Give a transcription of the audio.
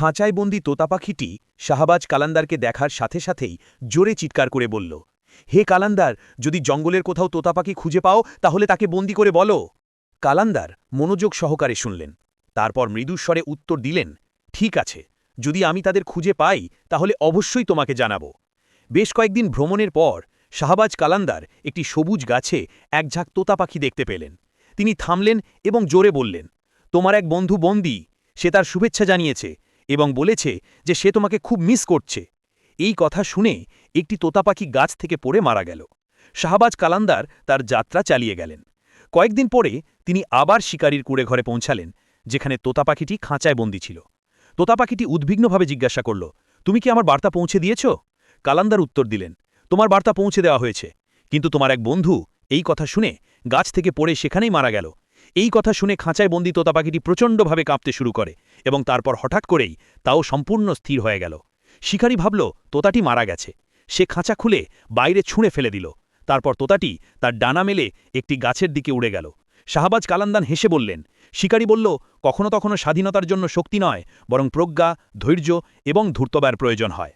খাঁচায় বন্দি তোতা পাখিটি শাহবাজ কালান্দারকে দেখার সাথে সাথেই জোরে চিৎকার করে বলল, হে কালান্দার, যদি জঙ্গলের কোথাও তোতাপাখি খুঁজে পাও, তাহলে তাকে বন্দি করে বলো। কালান্দার মনোযোগ সহকারে শুনলেন, তারপর মৃদুস্বরে উত্তর দিলেন, ঠিক আছে, যদি আমি তাদের খুঁজে পাই, তাহলে অবশ্যই তোমাকে জানাব। বেশ কয়েকদিন ভ্রমণের পর শাহবাজ কালান্দার একটি সবুজ গাছে এক ঝাঁক দেখতে পেলেন। তিনি থামলেন এবং জোরে বললেন, তোমার এক বন্ধু বন্দি, সে তার শুভেচ্ছা জানিয়েছে। এবং বলেছে যে সে তোমাকে খুব মিস করছে। এই কথা শুনে একটি তোতা পাখি গাছ থেকে পড়ে মারা গেল। শাহবাজ কালান্দার তার যাত্রা চালিয়ে গেলেন। কয়েকদিন পরে তিনি আবার শিকারীর কুড়ে ঘরে পৌঁছালেন, যেখানে তোতা পাখিটি খাঁচায় বন্দি ছিল। তোতা পাখিটি উদ্বিগ্নভাবে জিজ্ঞাসা করল, তুমি কি আমার বার্তা পৌঁছে দিয়েছ? কালান্দার উত্তর দিলেন, তোমার বার্তা পৌঁছে দেওয়া হয়েছে, কিন্তু তোমার এক বন্ধু এই কথা শুনে গাছ থেকে পড়ে সেখানেই মারা গেল। এই কথা শুনে খাঁচায় বন্দি তোতা পাখিটি প্রচণ্ডভাবে কাঁপতে শুরু করে এবং তারপর হঠাৎ করেই তাও সম্পূর্ণ স্থির হয়ে গেল। শিকারী ভাবল, তোতাটি মারা গেছে। সে খাঁচা খুলে বাইরে ছুঁড়ে ফেলে দিল। তারপর তোতাটি তার ডানা মেলে একটি গাছের দিকে উড়ে গেল। শাহবাজ কালান্দান হেসে বললেন, শিকারী বলল, কখনো তখনো স্বাধীনতার জন্য শক্তি নয়, বরং প্রজ্ঞা, ধৈর্য এবং ধূর্তব্যার প্রয়োজন হয়।